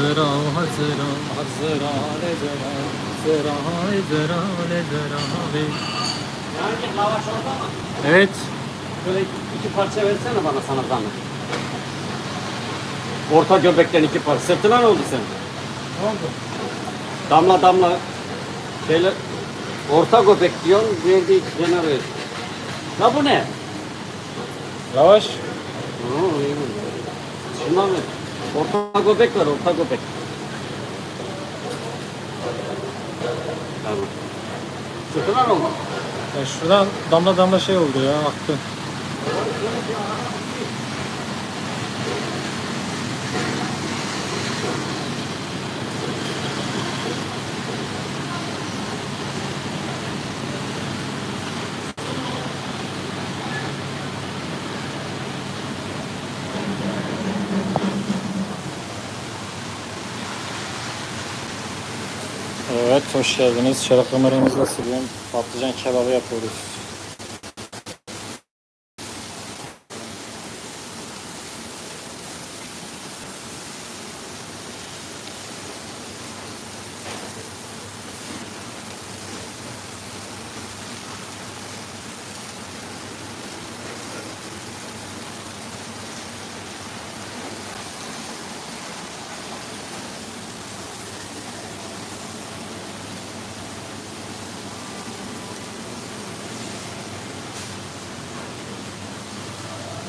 Hazıra hazıra hazıra lezera Zera lezera lezera le Yani lavaş orada mı? Evet. Böyle iki parça versene bana sana zahmet. Orta göbekten iki parça. Sırtına ne oldu senin? Ne oldu? Damla damla şeyler orta göbek diyorsun, verdi iki tane ver. Ya bu ne? Lavaş. Oo, iyi bu. Şundan ver. Orta göbek var, orta göbek. Tamam. Sırtına ne oldu? Ya şuradan damla damla şey oldu ya aktı. Evet, hoş geldiniz. Şöyle kameramızla siliyorum. Patlıcan kebabı yapıyoruz.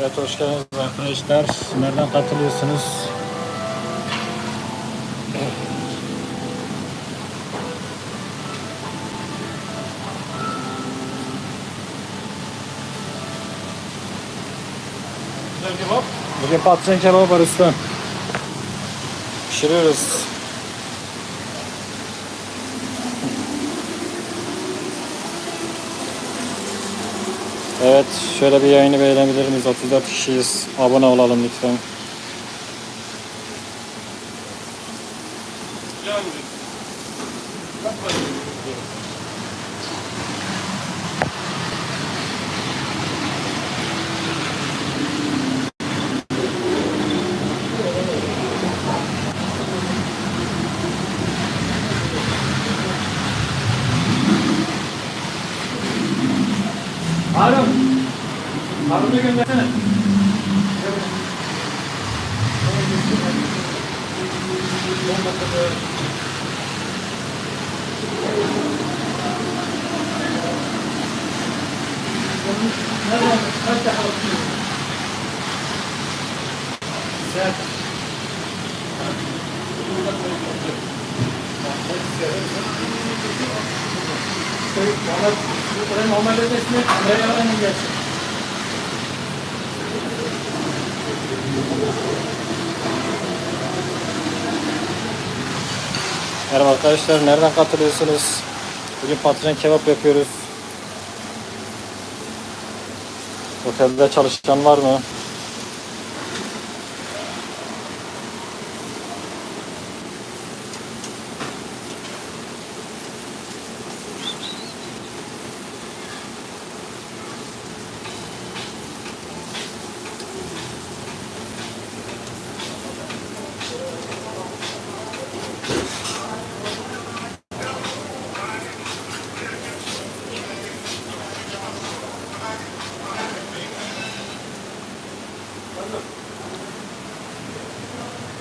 Evet, hoş geldiniz arkadaşlar. Nereden katılıyorsunuz? Bugün patlıcan kebabı var usta. Pişiriyoruz. Evet, şöyle bir yayını beğenebilir miyiz? 34 kişiyiz. Abone olalım lütfen. Merhaba arkadaşlar, nereden katılıyorsunuz? Bugün patlıcan kebap yapıyoruz. Otelde çalışan var mı?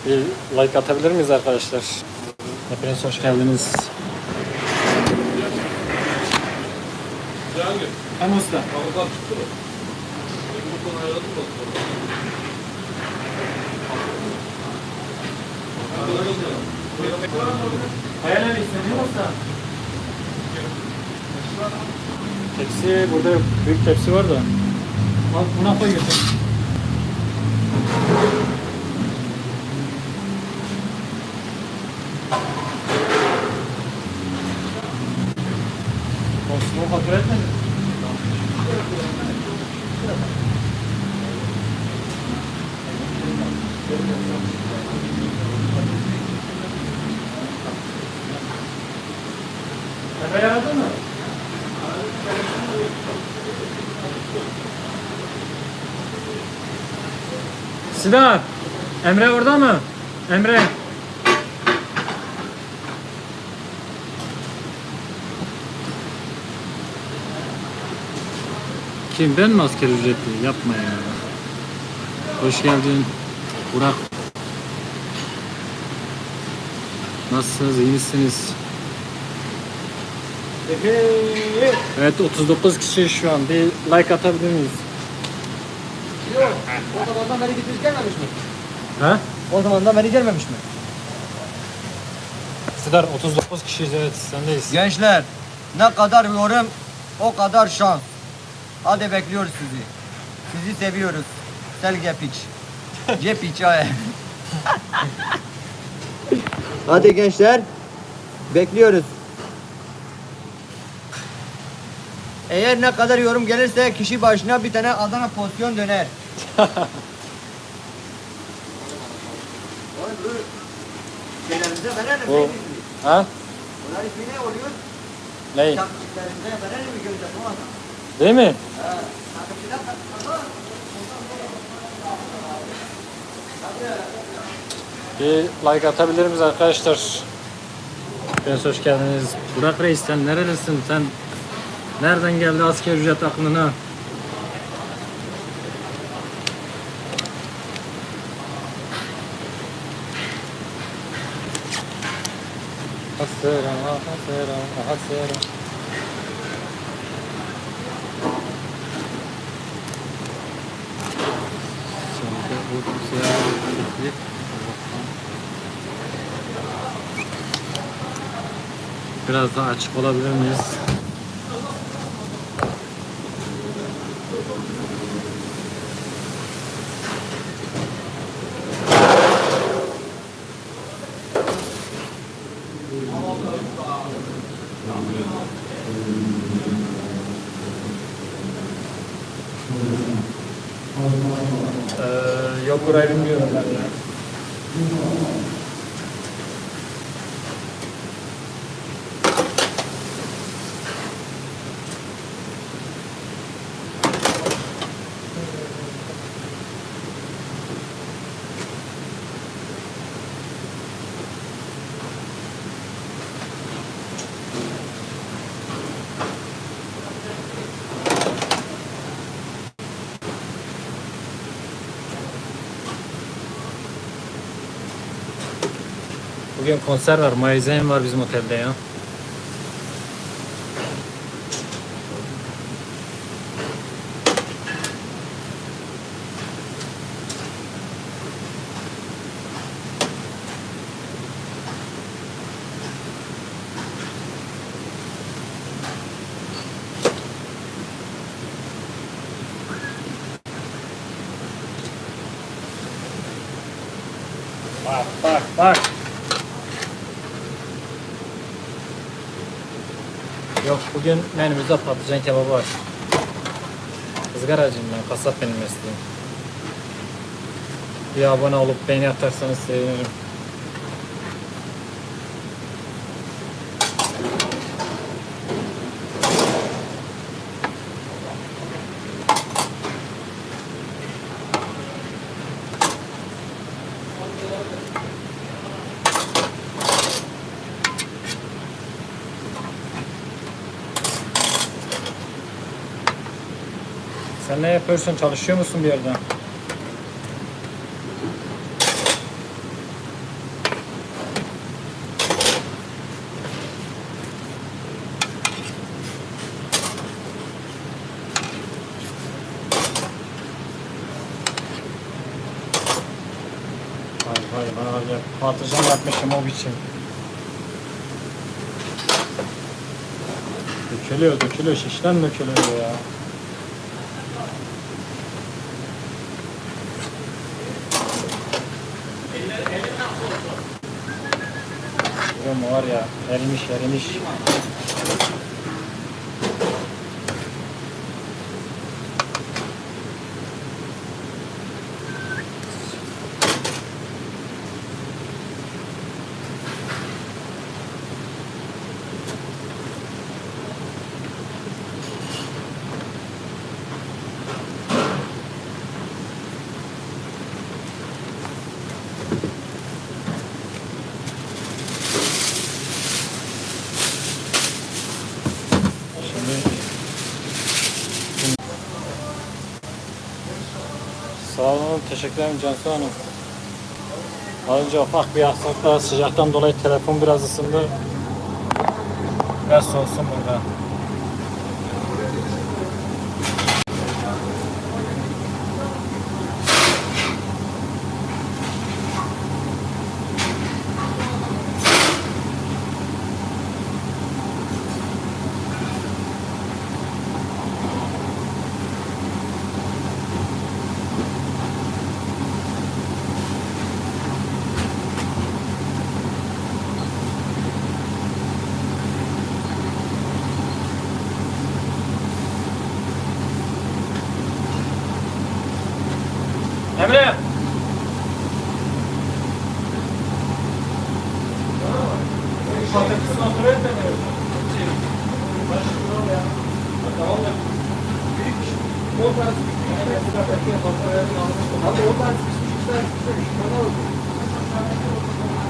Bir like atabilir miyiz arkadaşlar? Hepiniz hoş geldiniz. Hem usta. Hayal istediğin usta. Tepsi burada büyük tepsi var da. Al buna koy götür. O fatura etmedi. Efe yaradın mı? Sinan, Emre orada mı? Emre. Kim ben mi asker ücretli? Yapma ya. Hoş geldin. Burak. Nasılsınız? iyi misiniz? Evet 39 kişi şu an. Bir like atabilir miyiz? Yok. O zamandan beri gitmiş gelmemiş mi? Ha? O zamandan beri gelmemiş mi? Sidar 39 kişiyiz evet sendeyiz. Gençler ne kadar yorum o kadar şans. Hadi bekliyoruz sizi. Sizi seviyoruz. Selge piç. Cep hikaye. Hadi gençler. Bekliyoruz. Eğer ne kadar yorum gelirse kişi başına bir tane Adana pozisyon döner. Şeylerimize verelim. Bu- Ha? Bunlar ismi ne oluyor? Ney? Takipçilerimize verelim mi göreceğiz o anda? Değil mi? Bir like atabilir miyiz arkadaşlar? Hepiniz hoş geldiniz. Burak Reis sen nerelisin? Sen nereden geldi asker ücret aklına? Hasera, hasera, hasera. Şimdi bu güzel Biraz daha açık olabilir miyiz? Ee, yok burayı Bugün konser var, Mayzen var bizim otelde ya. Bak bak bak. Bugün menümüzde patlıcan kebabı var. Izgaracıyım ben, kasap benim mesleğim. Bir abone olup beğeni atarsanız sevinirim. Sen ne yapıyorsun? Çalışıyor musun bir yerde? Vay vay var ya patlıcan yapmışım o biçim. Dökülüyor dökülüyor şişten dökülüyor ya. Buram var ya erimiş erimiş. Olun, teşekkür ederim Cansu Hanım. Az ufak bir aksaklıkla sıcaktan dolayı telefon biraz ısındı. Biraz soğusun burada. Emre!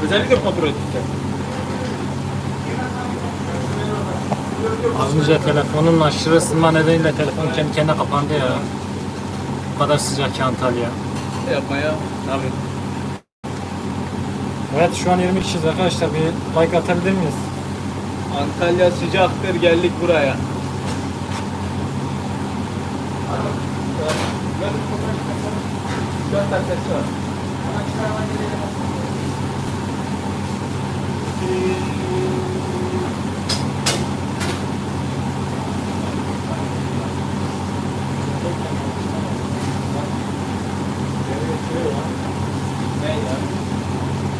Özellikle kontrol ettik. Az önce telefonun aşırı ısınma nedeniyle telefon kendi kendine kapandı ya. Bu kadar sıcak ki Antalya. Yapma ya. Abi. Evet şu an 20 kişiyiz arkadaşlar. Bir like atabilir miyiz? Antalya sıcaktır geldik buraya.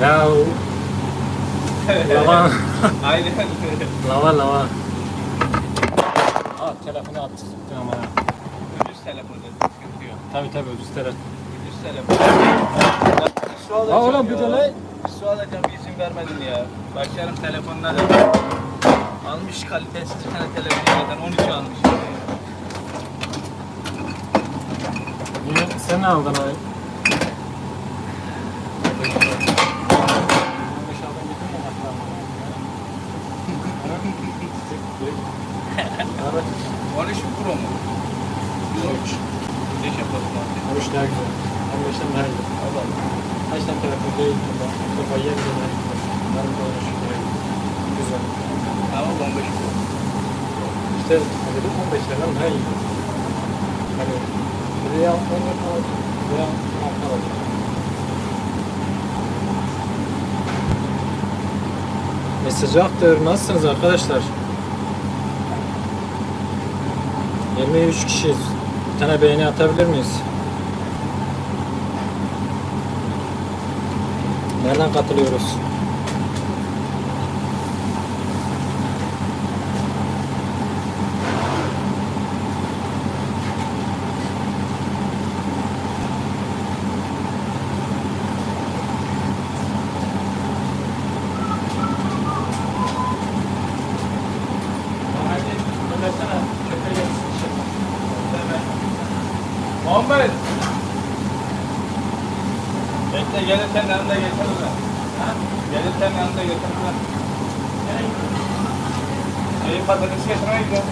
Ya lava Aynen. lava lava. Aa telefonu attı ama ya. Ucuz telefonda sıkıntı yok. Tabi telefon. Su alacağım Ha oğlum bir ya. Su alacağım izin vermedin ya. Başlarım telefonla da. Almış kalitesiz bir tane telefon zaten 13 almış. Niye? Sen ne aldın abi? Evet. 13 Pro mu? 13. Beş yapalım abi. 13 15'ten daha iyi. Allah Allah. Kaç tane telefon değil bunda. Kafayı yemedim ben. Ben de 13 daha iyi. Güzel. Tamam 15 Pro. İşte dedim 15'lerden daha iyi. Hani buraya 14 alacak. Buraya 16 alacak. E sıcaktır. Nasılsınız arkadaşlar? 23 kişiyiz. Bir tane beğeni atabilir miyiz? Nereden katılıyoruz? Muhammed. Bekle gelirken yanında getirirler. Ha? Gelirken yanında getirirler. Şeyi patates getirmeye gidiyorum.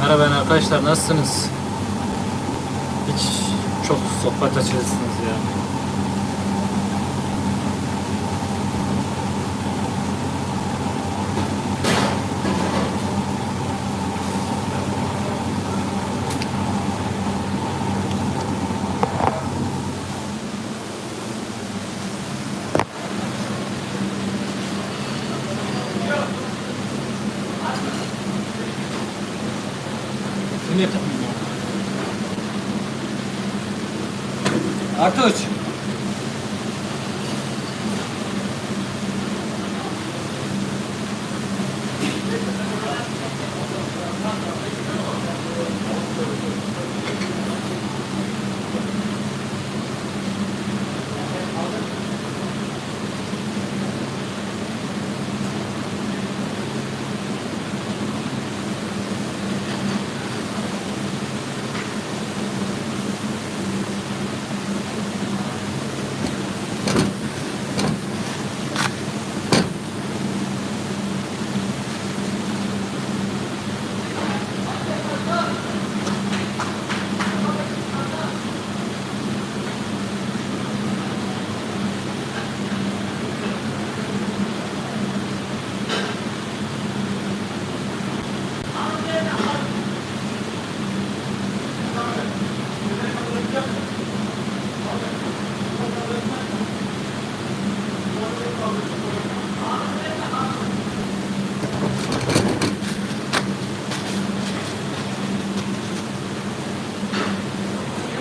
Merhaba arkadaşlar nasılsınız? Sohbet açıyorsunuz ya. Artı 3.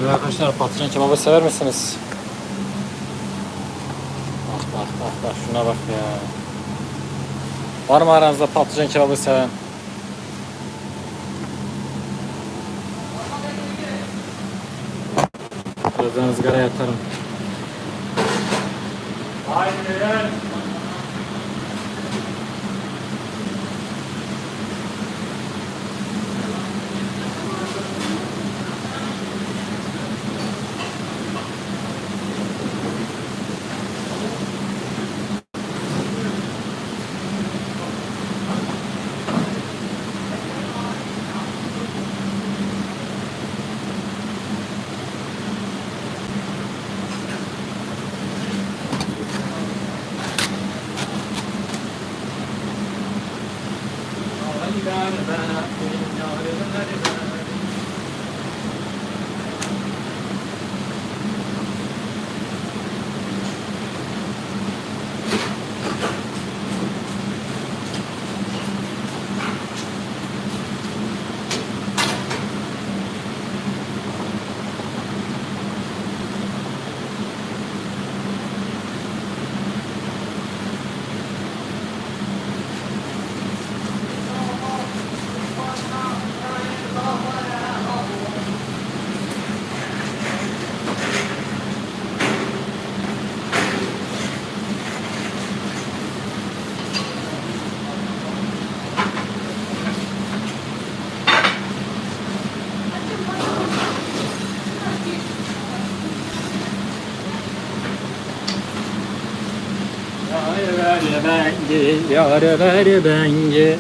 Evet arkadaşlar patlıcan kebabı sever misiniz? Bak bak bak bak şuna bak ya. Var mı aranızda patlıcan kebabı seven? Birazdan ızgara yatarım. Aynen. Yar ver bengi, yar ver bengi.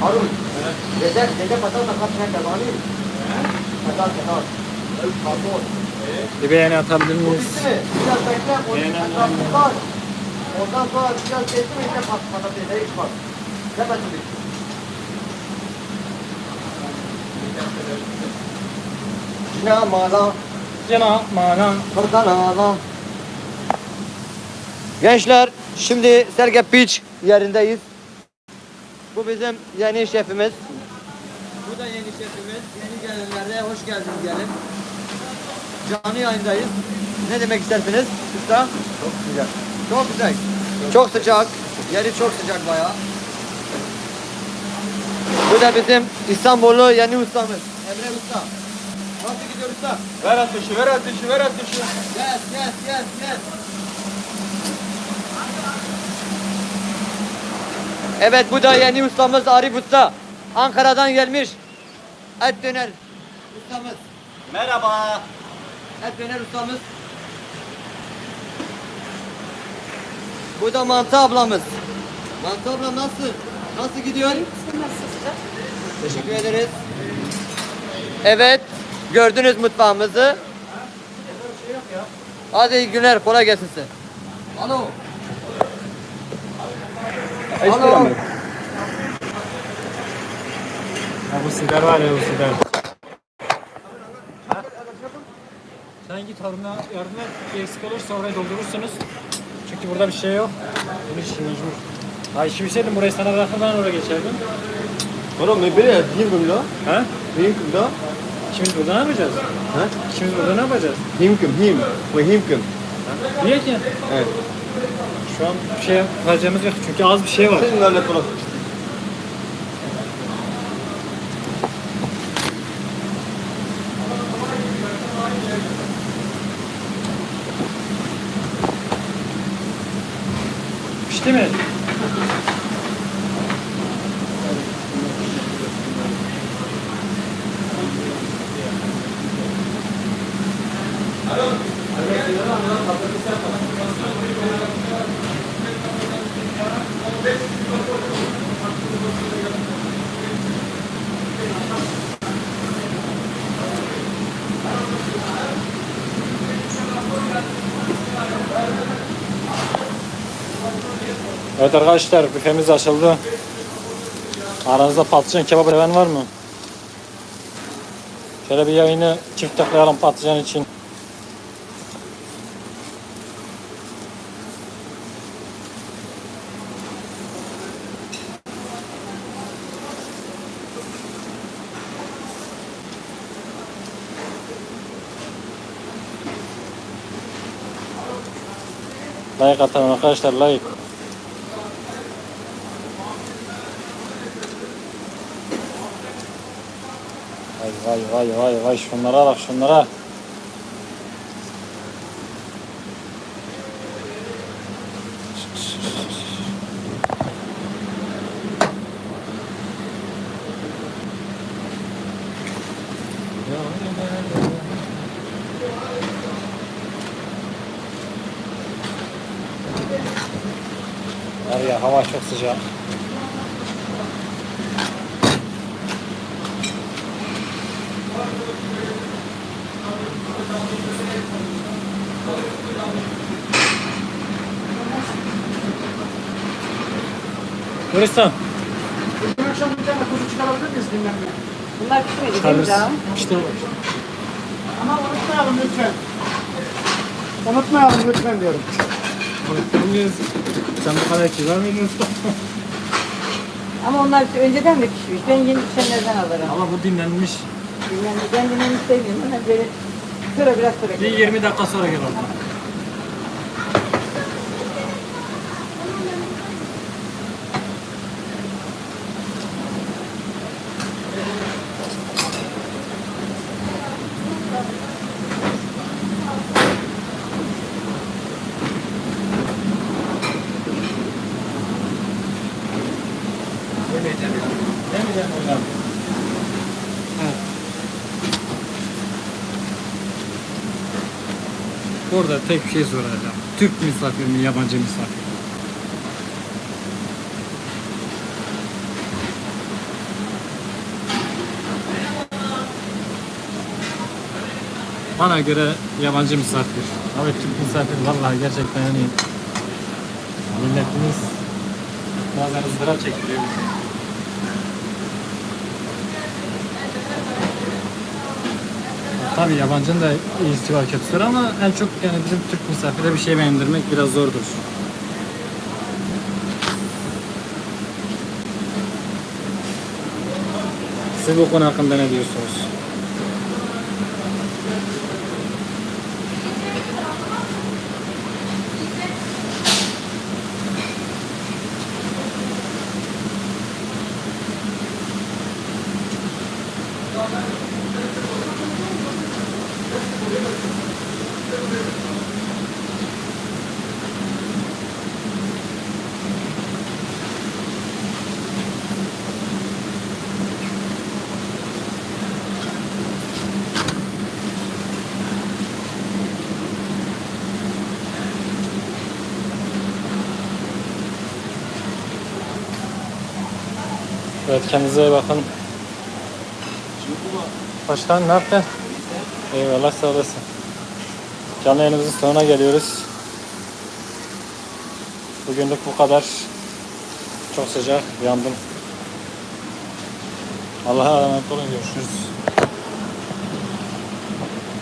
Harun. Dede, dede patat takat ne kazanı? Bir beğeni atabilir miyiz? Biraz bekle. Var. Ondan sonra biraz geçti mi işte pat patatesleri çıkar. Hemen bitti. Cina mala, Cina mana. kırkana Gençler şimdi Serge Beach yerindeyiz. Bu bizim yeni şefimiz. Bu da yeni şefimiz. Yeni gelenlere hoş geldiniz diyelim. Canlı yayındayız. Ne demek istersiniz usta? Çok sıcak. Çok güzel. Çok sıcak. Yeri çok sıcak bayağı. Bu da bizim İstanbullu yeni ustamız. Emre Usta. Nasıl gidiyor usta? Ver ateşi, ver ateşi, ver ateşi. Yes, yes, yes, yes. Evet bu da yeni ustamız Arif Usta. Ankara'dan gelmiş. Et döner ustamız. Merhaba. Et döner ustamız. Bu da Mantı ablamız. Mantı ablam nasıl? Nasıl gidiyor? Teşekkür ederiz. Evet, gördünüz mutfağımızı. Hadi iyi günler, kolay gelsin size. Alo. Alo. Ya bu sider var ya bu sider. Sen git Harun'a yardım et. Bir eksik olursa orayı doldurursunuz. Çünkü burada bir şey yok. Bunun işi mecbur. Ha işi bilseydim burayı sana bırakır ben oraya geçerdim. Oğlum ne biri himkim la. Ha? Himkim la. İkimiz burada ne yapacağız? Ha? İkimiz burada ne yapacağız? Himkim him. Bu himkim. Niye ki? Evet. Şu an bir şey yapacağımız yok çünkü az bir şey var. Sen hallet bunu. Pişti mi? Evet arkadaşlar büfemiz açıldı. Aranızda patlıcan kebap seven var mı? Şöyle bir yayını çift tıklayalım patlıcan için. Like atalım arkadaşlar like. Vay vay vay şunlara bak şunlara. Var ya hava çok sıcak. Nuristan. Bunlar pişmedi değil mi Çıkarırız. canım? İşte Ama unutmayalım lütfen. Unutmayalım lütfen diyorum. unutturmuyoruz. Sen bu kadar kibar mıydın usta? Ama onlar önceden de pişmiş. Ben yeni pişenlerden alırım. Ama bu dinlenmiş. Yani ben dinlemek sevmiyorum. Ben böyle sonra biraz sonra. Bir 20 dakika sonra gel orada. Tek bir şey soracağım. Türk misafir mi, yabancı misafir mi? Bana göre yabancı misafir. Abi Türk misafir vallahi gerçekten yani milletimiz bazen ızdırap çektiriyor bizi. Tabii yabancının da iyisi var kötüsü ama en çok yani bizim Türk misafire bir şey beğendirmek biraz zordur. Siz bu konu hakkında ne diyorsunuz? Evet kendinize bakın. Başkan ne yaptın? Eyvallah sağ olasın. Canlı yayınımızın sonuna geliyoruz. Bugünlük bu kadar. Çok sıcak. Yandım. Allah'a emanet olun. Görüşürüz.